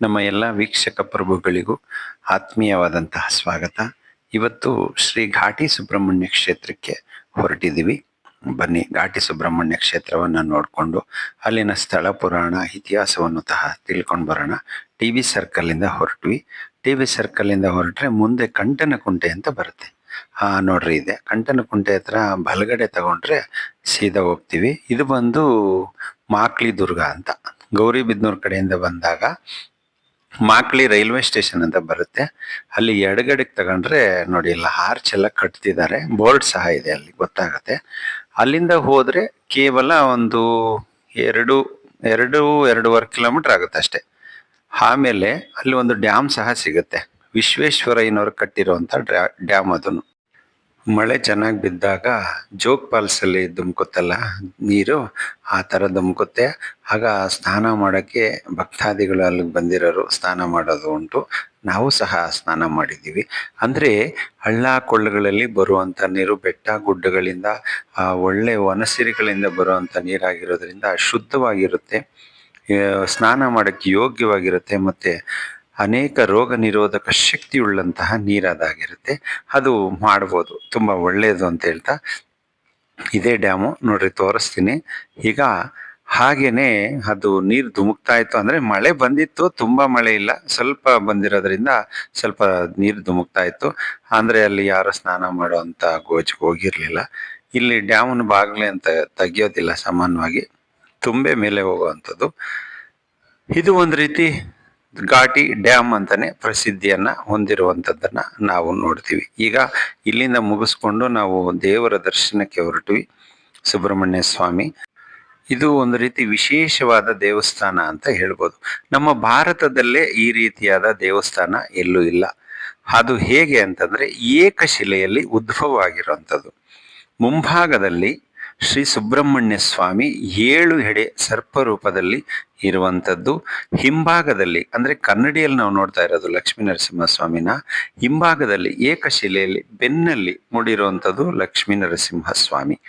ನಮ್ಮ ಎಲ್ಲ ವೀಕ್ಷಕ ಪ್ರಭುಗಳಿಗೂ ಆತ್ಮೀಯವಾದಂತಹ ಸ್ವಾಗತ. ಇವತ್ತು ಶ್ರೀ ಘಾಟಿ ಸುಬ್ರಹ್ಮಣ್ಯ ಕ್ಷೇತ್ರಕ್ಕೆ ಹೊರಟಿದ್ದೀವಿ. ಬನ್ನಿ, ಘಾಟಿ ಸುಬ್ರಹ್ಮಣ್ಯ ಕ್ಷೇತ್ರವನ್ನು ನೋಡಿಕೊಂಡು ಅಲ್ಲಿನ ಸ್ಥಳ ಪುರಾಣ, ಇತಿಹಾಸವನ್ನು ತಹ ತಿಳ್ಕೊಂಡು ಬರೋಣ. ಟಿ ವಿ ಸರ್ಕಲಿಂದ ಹೊರಟ್ವಿ. ಟಿ ವಿ ಸರ್ಕಲಿಂದ ಹೊರಟ್ರೆ ಮುಂದೆ ಕಂಟನಕುಂಟೆ ಅಂತ ಬರುತ್ತೆ. ಹಾ ನೋಡ್ರಿ ಇದೆ. ಕಂಟನಕುಂಟೆ ಹತ್ರ ಬಲಗಡೆ ತಗೊಂಡ್ರೆ ಸೀದಾ ಹೋಗ್ತೀವಿ. ಇದು ಬಂದು ಮಾಕ್ಲಿ ದುರ್ಗ ಅಂತ. ಗೌರಿಬಿದ್ನೂರ್ ಕಡೆಯಿಂದ ಬಂದಾಗ ಮಾಕ್ಲಿ ರೈಲ್ವೆ ಸ್ಟೇಷನ್ ಅಂತ ಬರುತ್ತೆ. ಅಲ್ಲಿ ಎಡಗಡೆಗೆ ತಗೊಂಡ್ರೆ ನೋಡಿ, ಎಲ್ಲ ಆರ್ಚ್ ಎಲ್ಲ ಕಟ್ತಿದ್ದಾರೆ. ಬೋರ್ಡ್ ಸಹ ಇದೆ ಅಲ್ಲಿ, ಗೊತ್ತಾಗತ್ತೆ. ಅಲ್ಲಿಂದ ಹೋದ್ರೆ ಕೇವಲ ಒಂದು ಎರಡು ಎರಡು, ಎರಡೂವರೆ ಕಿಲೋಮೀಟರ್ ಆಗುತ್ತೆ ಅಷ್ಟೇ. ಆಮೇಲೆ ಅಲ್ಲಿ ಒಂದು ಡ್ಯಾಮ್ ಸಹ ಸಿಗುತ್ತೆ. ವಿಶ್ವೇಶ್ವರಯ್ಯನವರು ಕಟ್ಟಿರುವಂತ ಡ್ಯಾಮ್ ಅದನ್ನು. ಮಳೆ ಚೆನ್ನಾಗಿ ಬಿದ್ದಾಗ ಜೋಗ್ ಫಾಲ್ಸ್ ಧುಮುಕುತ್ತಲ್ಲ ನೀರು, ಆ ಥರ ಧುಮುಕುತ್ತೆ. ಆಗ ಸ್ನಾನ ಮಾಡೋಕ್ಕೆ ಭಕ್ತಾದಿಗಳು ಅಲ್ಲಿಗೆ ಬಂದಿರೋರು ಸ್ನಾನ ಮಾಡೋದು ಉಂಟು. ನಾವು ಸಹ ಸ್ನಾನ ಮಾಡಿದ್ದೀವಿ. ಅಂದರೆ ಹಳ್ಳ ಕೊಳ್ಳಗಳಲ್ಲಿ ಬರುವಂಥ ನೀರು, ಬೆಟ್ಟ ಗುಡ್ಡಗಳಿಂದ ಒಳ್ಳೆ ವನಸಿರಿಗಳಿಂದ ಬರುವಂಥ ನೀರಾಗಿರೋದ್ರಿಂದ ಶುದ್ಧವಾಗಿರುತ್ತೆ. ಸ್ನಾನ ಮಾಡೋಕ್ಕೆ ಯೋಗ್ಯವಾಗಿರುತ್ತೆ. ಮತ್ತು ಅನೇಕ ರೋಗ ನಿರೋಧಕ ಶಕ್ತಿಯುಳ್ಳಂತಹ ನೀರಾದಾಗಿರುತ್ತೆ. ಅದು ಮಾಡ್ಬೋದು. ತುಂಬ ಒಳ್ಳೆಯದು ಅಂತ ಹೇಳ್ತಾ ಇದೇ ಡ್ಯಾಮು ನೋಡ್ರಿ ತೋರಿಸ್ತೀನಿ. ಈಗ ಹಾಗೇನೆ ಅದು ನೀರು ಧುಮುಕ್ತಾ ಇತ್ತು ಅಂದ್ರೆ ಮಳೆ ಬಂದಿತ್ತು, ತುಂಬಾ ಮಳೆ ಇಲ್ಲ. ಸ್ವಲ್ಪ ಬಂದಿರೋದ್ರಿಂದ ಸ್ವಲ್ಪ ನೀರು ಧುಮುಕ್ತಾ ಇತ್ತು ಅಂದ್ರೆ ಅಲ್ಲಿ ಯಾರು ಸ್ನಾನ ಮಾಡುವಂಥ ಗೋಜಿಗೆ ಹೋಗಿರಲಿಲ್ಲ. ಇಲ್ಲಿ ಡ್ಯಾಮನ್ನು ಬಾಗ್ಲೆ ಅಂತ ತೆಗಿಯೋದಿಲ್ಲ ಸಾಮಾನ್ಯವಾಗಿ. ತುಂಬೆ ಮೇಲೆ ಹೋಗುವಂಥದ್ದು. ಇದು ಒಂದು ರೀತಿ ಘಾಟಿ ಡ್ಯಾಮ್ ಅಂತಾನೆ ಪ್ರಸಿದ್ಧಿಯನ್ನ ಹೊಂದಿರುವಂಥದ್ದನ್ನ ನಾವು ನೋಡ್ತೀವಿ. ಈಗ ಇಲ್ಲಿಂದ ಮುಗಿಸ್ಕೊಂಡು ನಾವು ದೇವರ ದರ್ಶನಕ್ಕೆ ಹೊರಟಿವಿ, ಸುಬ್ರಹ್ಮಣ್ಯ ಸ್ವಾಮಿ. ಇದು ಒಂದು ರೀತಿ ವಿಶೇಷವಾದ ದೇವಸ್ಥಾನ ಅಂತ ಹೇಳ್ಬೋದು. ನಮ್ಮ ಭಾರತದಲ್ಲೇ ಈ ರೀತಿಯಾದ ದೇವಸ್ಥಾನ ಎಲ್ಲೂ ಇಲ್ಲ. ಅದು ಹೇಗೆ ಅಂತಂದ್ರೆ ಏಕಶಿಲೆಯಲ್ಲಿ ಉದ್ಭವ ಆಗಿರುವಂಥದ್ದು ಮುಂಭಾಗದಲ್ಲಿ ಶ್ರೀ ಸುಬ್ರಹ್ಮಣ್ಯ ಸ್ವಾಮಿ ಏಳು ಹೆಡೆ ಸರ್ಪ ರೂಪದಲ್ಲಿ ಇರುವಂಥದ್ದು. ಹಿಂಭಾಗದಲ್ಲಿ, ಅಂದ್ರೆ ಕನ್ನಡಿಯಲ್ಲಿ ನಾವು ನೋಡ್ತಾ ಇರೋದು ಲಕ್ಷ್ಮೀ ನರಸಿಂಹ ಸ್ವಾಮಿನ, ಹಿಂಭಾಗದಲ್ಲಿ ಏಕಶಿಲೆಯಲ್ಲಿ ಬೆನ್ನಲ್ಲಿ ಮೂಡಿರುವಂಥದ್ದು ಲಕ್ಷ್ಮೀ ನರಸಿಂಹ ಸ್ವಾಮಿ.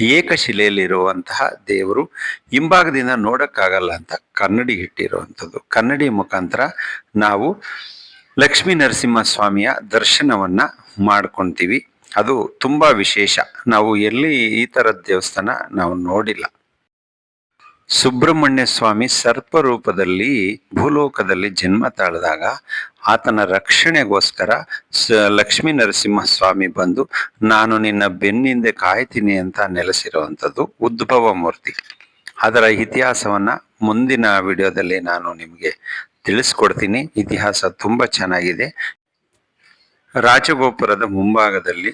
ಏಕಶಿಲೆಯಲ್ಲಿರುವಂತಹ ದೇವರು, ಹಿಂಭಾಗದಿಂದ ನೋಡಕ್ಕಾಗಲ್ಲ ಅಂತ ಕನ್ನಡಿ ಇಟ್ಟಿರುವಂಥದ್ದು. ಕನ್ನಡಿ ಮುಖಾಂತರ ನಾವು ಲಕ್ಷ್ಮೀ ನರಸಿಂಹ ಸ್ವಾಮಿಯ ದರ್ಶನವನ್ನ ಮಾಡ್ಕೊಂತೀವಿ. ಅದು ತುಂಬಾ ವಿಶೇಷ. ನಾವು ಎಲ್ಲಿ ಈ ಥರದ ದೇವಸ್ಥಾನ ನಾವು ನೋಡಿಲ್ಲ. ಸುಬ್ರಹ್ಮಣ್ಯ ಸ್ವಾಮಿ ಸರ್ಪ ರೂಪದಲ್ಲಿ ಭೂಲೋಕದಲ್ಲಿ ಜನ್ಮ ತಾಳಿದಾಗ ಆತನ ರಕ್ಷಣೆಗೋಸ್ಕರ ಲಕ್ಷ್ಮೀ ನರಸಿಂಹ ಸ್ವಾಮಿ ಬಂದು, ನಾನು ನಿನ್ನ ಬೆನ್ನಿಂದೆ ಕಾಯ್ತೀನಿ ಅಂತ ನೆಲೆಸಿರುವಂಥದ್ದು ಉದ್ಭವ ಮೂರ್ತಿ. ಅದರ ಇತಿಹಾಸವನ್ನ ಮುಂದಿನ ವಿಡಿಯೋದಲ್ಲಿ ನಾನು ನಿಮಗೆ ತಿಳಿಸ್ಕೊಡ್ತೀನಿ. ಇತಿಹಾಸ ತುಂಬಾ ಚೆನ್ನಾಗಿದೆ. ರಾಜಗೋಪುರದ ಮುಂಭಾಗದಲ್ಲಿ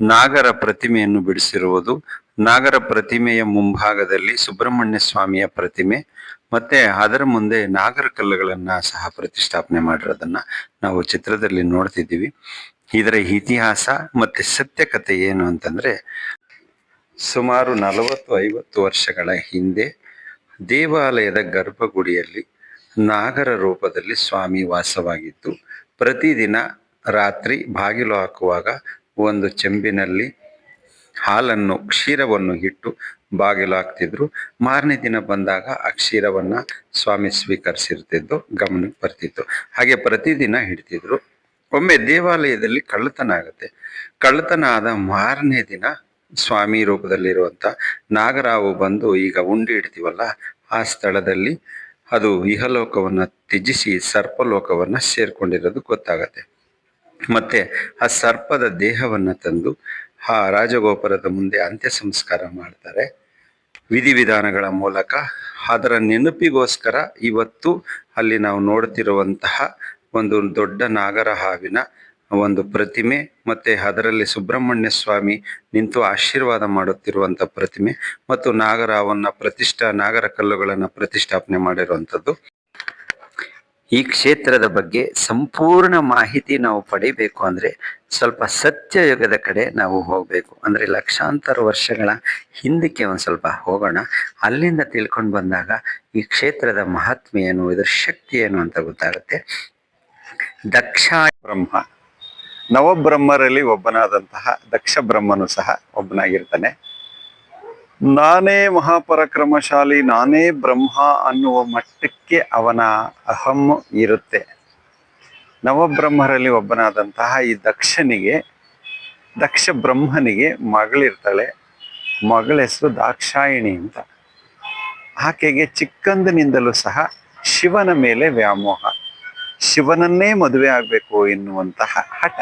ನಾಗರ ಪ್ರತಿಮೆಯನ್ನು ಬಿಡಿಸಿರುವುದು, ನಾಗರ ಪ್ರತಿಮೆಯ ಮುಂಭಾಗದಲ್ಲಿ ಸುಬ್ರಹ್ಮಣ್ಯ ಸ್ವಾಮಿಯ ಪ್ರತಿಮೆ, ಮತ್ತೆ ಅದರ ಮುಂದೆ ನಾಗರ ಕಲ್ಲುಗಳನ್ನ ಸಹ ಪ್ರತಿಷ್ಠಾಪನೆ ಮಾಡಿರೋದನ್ನ ನಾವು ಚಿತ್ರದಲ್ಲಿ ನೋಡ್ತಿದ್ದೀವಿ. ಇದರ ಇತಿಹಾಸ ಮತ್ತೆ ಸತ್ಯಕತೆ ಏನು ಅಂತಂದ್ರೆ, ಸುಮಾರು ನಲವತ್ತು ಐವತ್ತು ವರ್ಷಗಳ ಹಿಂದೆ ದೇವಾಲಯದ ಗರ್ಭಗುಡಿಯಲ್ಲಿ ನಾಗರ ರೂಪದಲ್ಲಿ ಸ್ವಾಮಿ ವಾಸವಾಗಿತ್ತು ಪ್ರತಿದಿನ ರಾತ್ರಿ ಬಾಗಿಲು ಹಾಕುವಾಗ ಒಂದು ಚೆಂಬಿನಲ್ಲಿ ಹಾಲನ್ನು, ಕ್ಷೀರವನ್ನು ಇಟ್ಟು ಬಾಗಿಲು ಹಾಕ್ತಿದ್ರು. ಮಾರನೇ ದಿನ ಬಂದಾಗ ಆ ಕ್ಷೀರವನ್ನು ಸ್ವಾಮಿ ಸ್ವೀಕರಿಸಿರ್ತಿದ್ದು, ಗಮನಕ್ಕೆ ಬರ್ತಿತ್ತು. ಹಾಗೆ ಪ್ರತಿದಿನ ಹಿಡ್ತಿದ್ರು. ಒಮ್ಮೆ ದೇವಾಲಯದಲ್ಲಿ ಕಳ್ಳತನ ಆಗುತ್ತೆ. ಕಳ್ಳತನ ಆದ ಮಾರನೇ ದಿನ ಸ್ವಾಮಿ ರೂಪದಲ್ಲಿರುವಂಥ ನಾಗರಾವು ಬಂದು ಈಗ ಉಂಡಿ ಇಡ್ತೀವಲ್ಲ, ಆ ಸ್ಥಳದಲ್ಲಿ ಅದು ಇಹಲೋಕವನ್ನು ತ್ಯಜಿಸಿ ಸರ್ಪಲೋಕವನ್ನು ಸೇರಿಕೊಂಡಿರೋದು ಗೊತ್ತಾಗತ್ತೆ. ಮತ್ತೆ ಆ ಸರ್ಪದ ದೇಹವನ್ನ ತಂದು ಆ ರಾಜಗೋಪುರದ ಮುಂದೆ ಅಂತ್ಯ ಸಂಸ್ಕಾರ ಮಾಡ್ತಾರೆ. ವಿಧಿವಿಧಾನಗಳ ಮೂಲಕ ಅದರ ನೆನಪಿಗೋಸ್ಕರ ಇವತ್ತು ಅಲ್ಲಿ ನಾವು ನೋಡ್ತಿರುವಂತಹ ಒಂದು ದೊಡ್ಡ ನಾಗರ ಹಾವಿನ ಒಂದು ಪ್ರತಿಮೆ ಮತ್ತೆ ಅದರಲ್ಲಿ ಸುಬ್ರಹ್ಮಣ್ಯ ಸ್ವಾಮಿ ನಿಂತು ಆಶೀರ್ವಾದ ಮಾಡುತ್ತಿರುವಂಥ ಪ್ರತಿಮೆ ಮತ್ತು ನಾಗರಾವನ್ನ ಪ್ರತಿಷ್ಠಾ ನಾಗರ ಕಲ್ಲುಗಳನ್ನು ಪ್ರತಿಷ್ಠಾಪನೆ ಮಾಡಿರುವಂತದ್ದು. ಈ ಕ್ಷೇತ್ರದ ಬಗ್ಗೆ ಸಂಪೂರ್ಣ ಮಾಹಿತಿ ನಾವು ಪಡಿಬೇಕು ಅಂದ್ರೆ ಸ್ವಲ್ಪ ಸತ್ಯಯುಗದ ಕಡೆ ನಾವು ಹೋಗಬೇಕು. ಅಂದ್ರೆ ಲಕ್ಷಾಂತರ ವರ್ಷಗಳ ಹಿಂದಕ್ಕೆ ಒಂದು ಸ್ವಲ್ಪ ಹೋಗೋಣ. ಅಲ್ಲಿಂದ ತಿಳ್ಕೊಂಡು ಬಂದಾಗ ಈ ಕ್ಷೇತ್ರದ ಮಹಾತ್ಮೆ ಏನು, ಇದರ ಶಕ್ತಿ ಏನು ಅಂತ ಗೊತ್ತಾಗುತ್ತೆ. ದಕ್ಷ ಬ್ರಹ್ಮ ನವಬ್ರಹ್ಮರಲ್ಲಿ ಒಬ್ಬನಾದಂತಹ ದಕ್ಷ ಬ್ರಹ್ಮನು ಸಹ ಒಬ್ಬನಾಗಿರ್ತಾನೆ. ನಾನೇ ಮಹಾಪರಾಕ್ರಮಶಾಲಿ, ನಾನೇ ಬ್ರಹ್ಮ ಅನ್ನುವ ಮಟ್ಟಕ್ಕೆ ಅವನ ಅಹಂ ಇರುತ್ತೆ. ನವಬ್ರಹ್ಮರಲ್ಲಿ ಒಬ್ಬನಾದಂತಹ ಈ ದಕ್ಷನಿಗೆ, ದಕ್ಷ ಬ್ರಹ್ಮನಿಗೆ ಮಗಳಿರ್ತಾಳೆ. ಮಗಳ ಹೆಸರು ದಾಕ್ಷಾಯಿಣಿ ಅಂತ. ಆಕೆಗೆ ಚಿಕ್ಕಂದಿನಿಂದಲೂ ಸಹ ಶಿವನ ಮೇಲೆ ವ್ಯಾಮೋಹ. ಶಿವನನ್ನೇ ಮದುವೆ ಆಗಬೇಕು ಎನ್ನುವಂತಹ ಹಠ.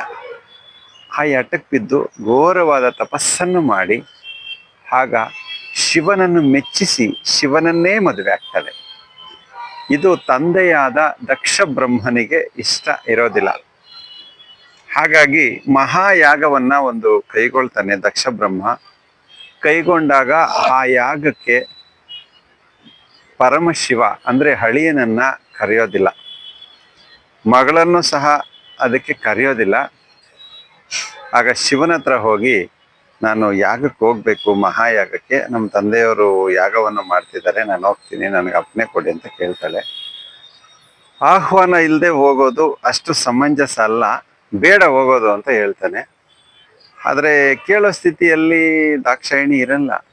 ಆ ಹಠಕ್ಕೆ ಬಿದ್ದು ಘೋರವಾದ ತಪಸ್ಸನ್ನು ಮಾಡಿ, ಆಗ ಶಿವನನ್ನು ಮೆಚ್ಚಿಸಿ ಶಿವನನ್ನೇ ಮದುವೆ ಆಗ್ತಾಳೆ ಇದು ತಂದೆಯಾದ ದಕ್ಷ ಬ್ರಹ್ಮನಿಗೆ ಇಷ್ಟ ಇರೋದಿಲ್ಲ. ಹಾಗಾಗಿ ಮಹಾಯಾಗವನ್ನ ಒಂದು ಕೈಗೊಳ್ತಾನೆ ದಕ್ಷ ಬ್ರಹ್ಮ ಕೈಗೊಂಡಾಗ ಆ ಯಾಗಕ್ಕೆ ಪರಮಶಿವ ಅಂದ್ರೆ ಹಳಿಯನನ್ನ ಕರೆಯೋದಿಲ್ಲ. ಮಗಳನ್ನು ಸಹ ಅದಕ್ಕೆ ಕರೆಯೋದಿಲ್ಲ. ಆಗ ಶಿವನ ಹತ್ರ ಹೋಗಿ ನಾನು ಯಾಗಕ್ಕೆ ಹೋಗ್ಬೇಕು, ಮಹಾಯಾಗಕ್ಕೆ, ನಮ್ಮ ತಂದೆಯವರು ಯಾಗವನ್ನು ಮಾಡ್ತಿದ್ದಾರೆ, ನಾನು ಹೋಗ್ತೀನಿ, ನನಗೆ ಅಪ್ಪನೆ ಕೊಡಿ ಅಂತ ಕೇಳ್ತಾಳೆ. ಆಹ್ವಾನ ಇಲ್ಲದೆ ಹೋಗೋದು ಅಷ್ಟು ಸಮಂಜಸ ಅಲ್ಲ, ಬೇಡ ಹೋಗೋದು ಅಂತ ಹೇಳ್ತಾನೆ. ಆದರೆ ಕೇಳೋ ಸ್ಥಿತಿಯಲ್ಲಿ ದಾಕ್ಷಾಯಿಣಿ ಇರಲ್ಲ.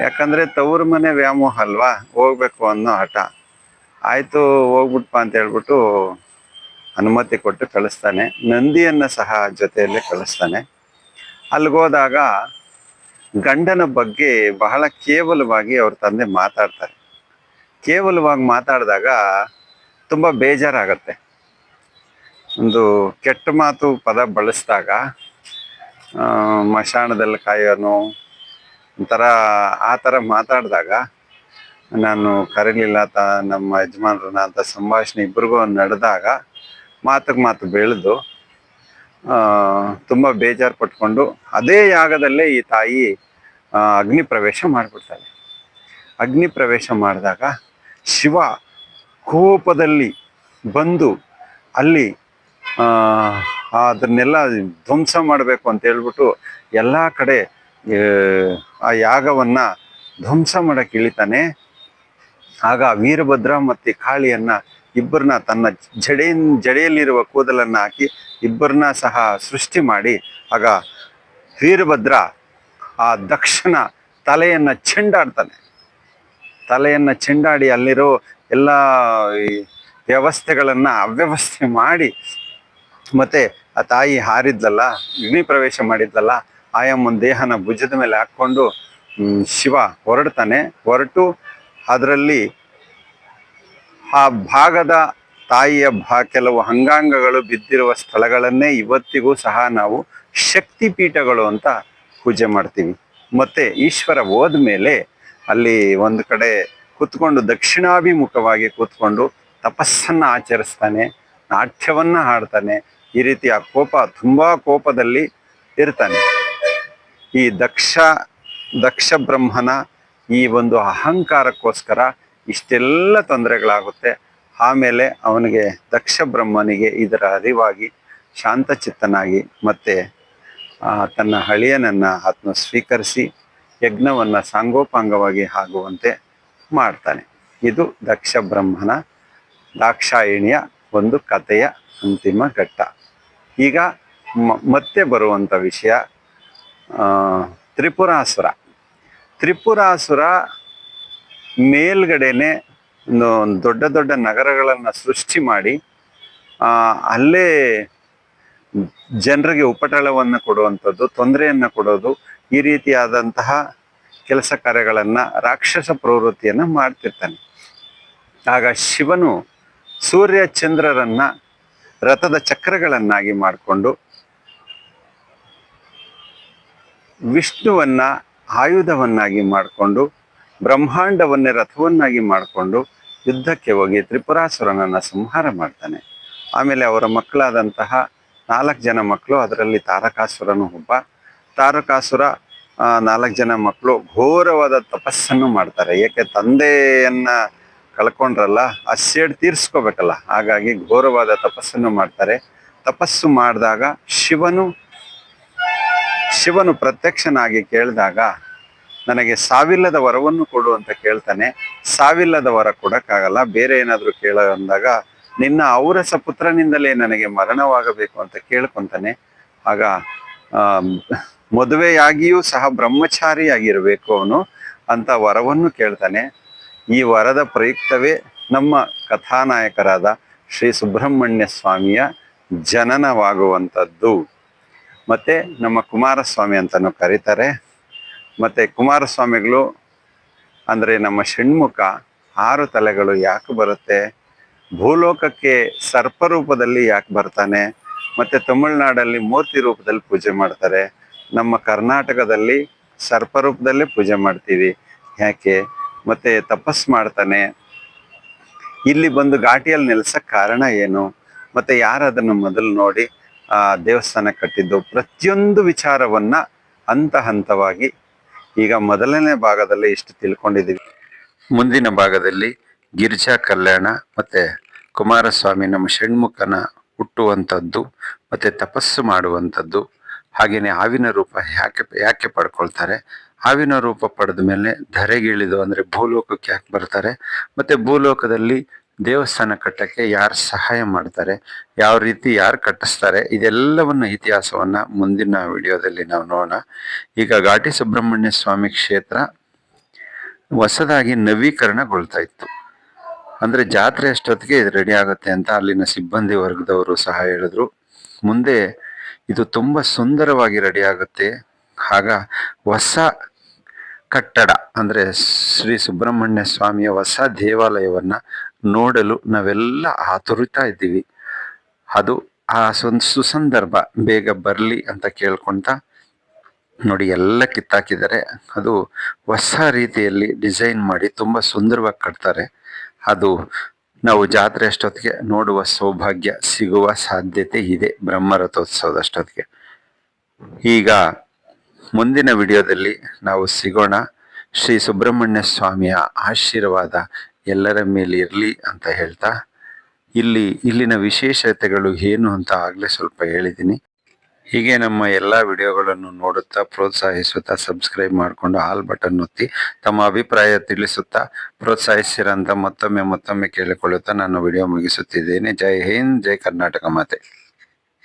ಯಾಕಂದರೆ ತವ್ರ ಮನೆ ವ್ಯಾಮೋಹ ಅಲ್ವಾ, ಹೋಗ್ಬೇಕು ಅನ್ನೋ ಹಠ. ಆಯಿತು, ಹೋಗ್ಬಿಟ್ಪ ಅಂತ ಹೇಳ್ಬಿಟ್ಟು ಅನುಮತಿ ಕೊಟ್ಟು ಕಳಿಸ್ತಾನೆ. ನಂದಿಯನ್ನು ಸಹ ಜೊತೆಯಲ್ಲೇ ಕಳಿಸ್ತಾನೆ. ಅಲ್ಲಿಗೋದಾಗ ಗಂಡನ ಬಗ್ಗೆ ಬಹಳ ಕೇವಲವಾಗಿ ಅವ್ರ ತಂದೆ ಮಾತಾಡ್ತಾರೆ. ಕೇವಲವಾಗಿ ಮಾತಾಡಿದಾಗ ತುಂಬ ಬೇಜಾರಾಗತ್ತೆ. ಒಂದು ಕೆಟ್ಟ ಮಾತು ಪದ ಬಳಸಿದಾಗ ಮಶಾಣದಲ್ಲಿ ಕಾಯೋನು, ಒಂಥರ ಆ ಥರ ಮಾತಾಡಿದಾಗ ನಾನು ಕರೀಲಿಲ್ಲ ತ ನಮ್ಮ ಯಜಮಾನ್ರನ್ನ ಅಂತ ಸಂಭಾಷಣೆ ಇಬ್ರಿಗೂ ನಡೆದಾಗ ಮಾತಿಗೆ ಮಾತು ಬೆಳೆದು ತುಂಬ ಬೇಜಾರು ಪಟ್ಕೊಂಡು ಅದೇ ಯಾಗದಲ್ಲೇ ಈ ತಾಯಿ ಅಗ್ನಿ ಪ್ರವೇಶ ಮಾಡಿಬಿಡ್ತಾಳೆ. ಅಗ್ನಿ ಪ್ರವೇಶ ಮಾಡಿದಾಗ ಶಿವ ಕೋಪದಲ್ಲಿ ಬಂದು ಅಲ್ಲಿ ಅದನ್ನೆಲ್ಲ ಧ್ವಂಸ ಮಾಡಬೇಕು ಅಂತ ಹೇಳ್ಬಿಟ್ಟು ಎಲ್ಲ ಕಡೆ ಆ, ಯಾಗವನ್ನ ಧ್ವಂಸ ಮಾಡಕ್ಕೆ ಇಳಿತಾನೆ. ಆಗ ವೀರಭದ್ರ ಮತ್ತು ಕಾಳಿಯನ್ನ ಇಬ್ಬರನ್ನ ತನ್ನ ಜಡೆ ಜಡೆಯಲ್ಲಿರುವ ಕೂದಲನ್ನು ಹಾಕಿ ಇಬ್ಬರನ್ನ ಸಹ ಸೃಷ್ಟಿ ಮಾಡಿ, ಆಗ ವೀರಭದ್ರ ಆ ದಕ್ಷನ ತಲೆಯನ್ನು ಚೆಂಡಾಡ್ತಾನೆ. ತಲೆಯನ್ನು ಚೆಂಡಾಡಿ ಅಲ್ಲಿರೋ ಎಲ್ಲ ವ್ಯವಸ್ಥೆಗಳನ್ನು ಅವ್ಯವಸ್ಥೆ ಮಾಡಿ, ಮತ್ತೆ ಆ ತಾಯಿ ಹಾರಿದ್ಲಲ್ಲ ಅಗ್ನಿ ಪ್ರವೇಶ ಮಾಡಿದ್ಲಲ್ಲ ಆಯಮ್ಮನ ದೇಹನ ಭುಜದ ಮೇಲೆ ಹಾಕ್ಕೊಂಡು ಶಿವ ಹೊರಡ್ತಾನೆ. ಹೊರಟು ಅದರಲ್ಲಿ ಆ ಭಾಗದ ತಾಯಿಯ ಭಾ, ಕೆಲವು ಅಂಗಾಂಗಗಳು ಬಿದ್ದಿರುವ ಸ್ಥಳಗಳನ್ನೇ ಇವತ್ತಿಗೂ ಸಹ ನಾವು ಶಕ್ತಿ ಪೀಠಗಳು ಅಂತ ಪೂಜೆ ಮಾಡ್ತೀವಿ. ಮತ್ತೆ ಈಶ್ವರ ಹೋದ್ಮೇಲೆ ಅಲ್ಲಿ ಒಂದು ಕಡೆ ಕೂತ್ಕೊಂಡು ದಕ್ಷಿಣಾಭಿಮುಖವಾಗಿ ಕೂತ್ಕೊಂಡು ತಪಸ್ಸನ್ನ ಆಚರಿಸ್ತಾನೆ, ನಾಟ್ಯವನ್ನ ಹಾಡ್ತಾನೆ, ಈ ರೀತಿ ಆ ಕೋಪ, ತುಂಬಾ ಕೋಪದಲ್ಲಿ ಇರ್ತಾನೆ. ಈ ದಕ್ಷ ದಕ್ಷ ಬ್ರಹ್ಮನ ಈ ಒಂದು ಅಹಂಕಾರಕ್ಕೋಸ್ಕರ ಇಷ್ಟೆಲ್ಲ ತೊಂದರೆಗಳಾಗುತ್ತೆ. ಆಮೇಲೆ ಅವನಿಗೆ ದಕ್ಷ ಬ್ರಹ್ಮನಿಗೆ ಇದರ ಅರಿವಾಗಿ ಶಾಂತಚಿತ್ತನಾಗಿ ಮತ್ತೆ ತನ್ನ ಹಳಿಯನನ್ನು ಆತ್ಮ ಸ್ವೀಕರಿಸಿ ಯಜ್ಞವನ್ನು ಸಾಂಗೋಪಾಂಗವಾಗಿ ಆಗುವಂತೆ ಮಾಡ್ತಾನೆ. ಇದು ದಕ್ಷ ಬ್ರಹ್ಮನ ದಾಕ್ಷಾಯಿಣಿಯ ಒಂದು ಕಥೆಯ ಅಂತಿಮ ಘಟ್ಟ. ಈಗ ಮತ್ತೆ ಬರುವಂಥ ವಿಷಯ ತ್ರಿಪುರಾಸುರ. ತ್ರಿಪುರಾಸುರ ಮೇಲ್ಗಡೆನೆ ದೊಡ್ಡ ದೊಡ್ಡ ನಗರಗಳನ್ನು ಸೃಷ್ಟಿ ಮಾಡಿ ಅಲ್ಲೇ ಜನರಿಗೆ ಉಪಟಳವನ್ನು ಕೊಡುವಂಥದ್ದು, ತೊಂದರೆಯನ್ನ ಕೊಡೋದು, ಈ ರೀತಿಯಾದಂತಹ ಕೆಲಸ ಕಾರ್ಯಗಳನ್ನು ರಾಕ್ಷಸ ಪ್ರವೃತ್ತಿಯನ್ನ ಮಾಡ್ತಿರ್ತಾನೆ. ಆಗ ಶಿವನು ಸೂರ್ಯ ಚಂದ್ರರನ್ನ ರಥದ ಚಕ್ರಗಳನ್ನಾಗಿ ಮಾಡಿಕೊಂಡು ವಿಷ್ಣುವನ್ನ ಆಯುಧವನ್ನಾಗಿ ಮಾಡಿಕೊಂಡು ಬ್ರಹ್ಮಾಂಡವನ್ನೇ ರಥವನ್ನಾಗಿ ಮಾಡಿಕೊಂಡು ಯುದ್ಧಕ್ಕೆ ಹೋಗಿ ತ್ರಿಪುರಾಸುರನನ್ನು ಸಂಹಾರ ಮಾಡ್ತಾನೆ. ಆಮೇಲೆ ಅವರ ಮಕ್ಕಳಾದಂತಹ ನಾಲ್ಕು ಜನ ಮಕ್ಕಳು, ಅದರಲ್ಲಿ ತಾರಕಾಸುರನು ಒಬ್ಬ. ತಾರಕಾಸುರ ನಾಲ್ಕು ಜನ ಮಕ್ಕಳು ಘೋರವಾದ ತಪಸ್ಸನ್ನು ಮಾಡ್ತಾರೆ. ಏಕೆ ತಂದೆಯನ್ನ ಕಳ್ಕೊಂಡ್ರಲ್ಲ ಆ ಸೇಡ್ ತೀರ್ಸ್ಕೋಬೇಕಲ್ಲ. ಹಾಗಾಗಿ ಘೋರವಾದ ತಪಸ್ಸನ್ನು ಮಾಡ್ತಾರೆ. ತಪಸ್ಸು ಮಾಡಿದಾಗ ಶಿವನು ಶಿವನು ಪ್ರತ್ಯಕ್ಷನಾಗಿ ಕೇಳಿದಾಗ ನನಗೆ ಸಾವಿಲ್ಲದ ವರವನ್ನು ಕೊಡು ಅಂತ ಕೇಳ್ತಾನೆ. ಸಾವಿಲ್ಲದ ವರ ಕೊಡಕ್ಕಾಗಲ್ಲ, ಬೇರೆ ಏನಾದರೂ ಕೇಳ ಅಂದಾಗ ನಿನ್ನ ಔರಸ ಪುತ್ರನಿಂದಲೇ ನನಗೆ ಮರಣವಾಗಬೇಕು ಅಂತ ಕೇಳ್ಕೊಂತಾನೆ. ಆಗ ಮದುವೆಯಾಗಿಯೂ ಸಹ ಬ್ರಹ್ಮಚಾರಿಯಾಗಿರಬೇಕು ಅವನು ಅಂತ ವರವನ್ನು ಕೇಳ್ತಾನೆ. ಈ ವರದ ಪ್ರಯುಕ್ತವೇ ನಮ್ಮ ಕಥಾನಾಯಕರಾದ ಶ್ರೀ ಸುಬ್ರಹ್ಮಣ್ಯ ಸ್ವಾಮಿಯ ಜನನವಾಗುವಂಥದ್ದು. ಮತ್ತೆ ನಮ್ಮ ಕುಮಾರಸ್ವಾಮಿ ಅಂತಲೂ ಕರೀತಾರೆ. ಮತ್ತೆ ಕುಮಾರಸ್ವಾಮಿಗಳು ಅಂದರೆ ನಮ್ಮ ಷಣ್ಮುಖ ಆರು ತಲೆಗಳು ಯಾಕೆ ಬರುತ್ತೆ? ಭೂಲೋಕಕ್ಕೆ ಸರ್ಪರೂಪದಲ್ಲಿ ಯಾಕೆ ಬರ್ತಾನೆ? ಮತ್ತೆ ತಮಿಳುನಾಡಲ್ಲಿ ಮೂರ್ತಿ ರೂಪದಲ್ಲಿ ಪೂಜೆ ಮಾಡ್ತಾರೆ. ನಮ್ಮ ಕರ್ನಾಟಕದಲ್ಲಿ ಸರ್ಪರೂಪದಲ್ಲೇ ಪೂಜೆ ಮಾಡ್ತೀವಿ. ಯಾಕೆ? ಮತ್ತೆ ತಪಸ್ ಮಾಡ್ತಾನೆ. ಇಲ್ಲಿ ಬಂದು ಘಾಟಿಯಲ್ಲಿ ನೆಲೆಸಕ್ ಕಾರಣ ಏನು? ಮತ್ತೆ ಯಾರು ಅದನ್ನು ಮೊದಲು ನೋಡಿ ಆ ದೇವಸ್ಥಾನ ಕಟ್ಟಿದ್ದು? ಪ್ರತಿಯೊಂದು ವಿಚಾರವನ್ನ ಹಂತ ಹಂತವಾಗಿ ಈಗ ಮೊದಲನೇ ಭಾಗದಲ್ಲಿ ಇಷ್ಟು ತಿಳ್ಕೊಂಡಿದ್ದೀವಿ. ಮುಂದಿನ ಭಾಗದಲ್ಲಿ ಗಿರಿಜಾ ಕಲ್ಯಾಣ ಮತ್ತೆ ಕುಮಾರಸ್ವಾಮಿ ನಮ್ಮ ಷಣ್ಮುಖನ ಹುಟ್ಟುವಂಥದ್ದು ಮತ್ತೆ ತಪಸ್ಸು ಮಾಡುವಂಥದ್ದು. ಹಾಗೆಯೇ ಹಾವಿನ ರೂಪ ಯಾಕೆ ಯಾಕೆ ಪಡ್ಕೊಳ್ತಾರೆ? ಹಾವಿನ ರೂಪ ಪಡೆದ ಮೇಲೆ ಧರೆಗಿಳಿದು ಅಂದ್ರೆ ಭೂಲೋಕಕ್ಕೆ ಯಾಕೆ ಬರ್ತಾರೆ? ಮತ್ತೆ ಭೂಲೋಕದಲ್ಲಿ ದೇವಸ್ಥಾನ ಕಟ್ಟಕ್ಕೆ ಯಾರು ಸಹಾಯ ಮಾಡ್ತಾರೆ, ಯಾವ ರೀತಿ ಯಾರು ಕಟ್ಟಿಸ್ತಾರೆ, ಇದೆಲ್ಲವನ್ನ ಇತಿಹಾಸವನ್ನ ಮುಂದಿನ ವಿಡಿಯೋದಲ್ಲಿ ನಾವು ನೋಡೋಣ. ಈಗ ಘಾಟಿ ಸುಬ್ರಹ್ಮಣ್ಯ ಸ್ವಾಮಿ ಕ್ಷೇತ್ರ ಹೊಸದಾಗಿ ನವೀಕರಣಗೊಳ್ತಾ ಇತ್ತು. ಅಂದ್ರೆ ಜಾತ್ರೆ ಅಷ್ಟೊತ್ತಿಗೆ ಇದು ರೆಡಿ ಆಗುತ್ತೆ ಅಂತ ಅಲ್ಲಿನ ಸಿಬ್ಬಂದಿ ವರ್ಗದವರು ಸಹ ಹೇಳಿದ್ರು. ಮುಂದೆ ಇದು ತುಂಬಾ ಸುಂದರವಾಗಿ ರೆಡಿ ಆಗುತ್ತೆ. ಆಗ ಹೊಸ ಕಟ್ಟಡ, ಅಂದ್ರೆ ಶ್ರೀ ಸುಬ್ರಹ್ಮಣ್ಯ ಸ್ವಾಮಿಯ ಹೊಸ ದೇವಾಲಯವನ್ನ ನೋಡಲು ನಾವೆಲ್ಲ ಆತುರಿತಾ ಇದ್ದೀವಿ. ಅದು ಆ ಸೊಂದ್ ಸುಸಂದರ್ಭ, ಬೇಗ ಬರಲಿ ಅಂತ ಕೇಳ್ಕೊಂತ ನೋಡಿ ಎಲ್ಲ ಕಿತ್ತಾಕಿದ್ದಾರೆ. ಅದು ಹೊಸ ರೀತಿಯಲ್ಲಿ ಡಿಸೈನ್ ಮಾಡಿ ತುಂಬ ಸುಂದರವಾಗಿ ಕಟ್ತಾರೆ. ಅದು ನಾವು ಜಾತ್ರೆ ಅಷ್ಟೊತ್ತಿಗೆ ನೋಡುವ ಸೌಭಾಗ್ಯ ಸಿಗುವ ಸಾಧ್ಯತೆ ಇದೆ ಬ್ರಹ್ಮರಥೋತ್ಸವದ ಅಷ್ಟೊತ್ತಿಗೆ ಈಗ ಮುಂದಿನ ವಿಡಿಯೋದಲ್ಲಿ ನಾವು ಸಿಗೋಣ. ಶ್ರೀ ಸುಬ್ರಹ್ಮಣ್ಯ ಸ್ವಾಮಿಯ ಆಶೀರ್ವಾದ ಎಲ್ಲರ ಮೇಲೆ ಇರಲಿ ಅಂತ ಹೇಳ್ತಾ, ಇಲ್ಲಿ, ಇಲ್ಲಿನ ವಿಶೇಷತೆಗಳು ಏನು ಅಂತ ಆಗಲೇ ಸ್ವಲ್ಪ ಹೇಳಿದ್ದೀನಿ. ಹೀಗೆ ನಮ್ಮ ಎಲ್ಲ ವಿಡಿಯೋಗಳನ್ನು ನೋಡುತ್ತಾ, ಪ್ರೋತ್ಸಾಹಿಸುತ್ತಾ ಸಬ್ಸ್ಕ್ರೈಬ್ ಮಾಡಿಕೊಂಡು ಆಲ್ ಬಟನ್ ಒತ್ತಿ, ತಮ್ಮ ಅಭಿಪ್ರಾಯ ತಿಳಿಸುತ್ತಾ, ಪ್ರೋತ್ಸಾಹಿಸಿರಂತ ಮತ್ತೊಮ್ಮೆ ಮತ್ತೊಮ್ಮೆ ಕೇಳಿಕೊಳ್ಳುತ್ತಾ ನಾನು ವಿಡಿಯೋ ಮುಗಿಸುತ್ತಿದ್ದೇನೆ. ಜೈ ಹಿಂದ್, ಜೈ ಕರ್ನಾಟಕ ಮಾತೆ.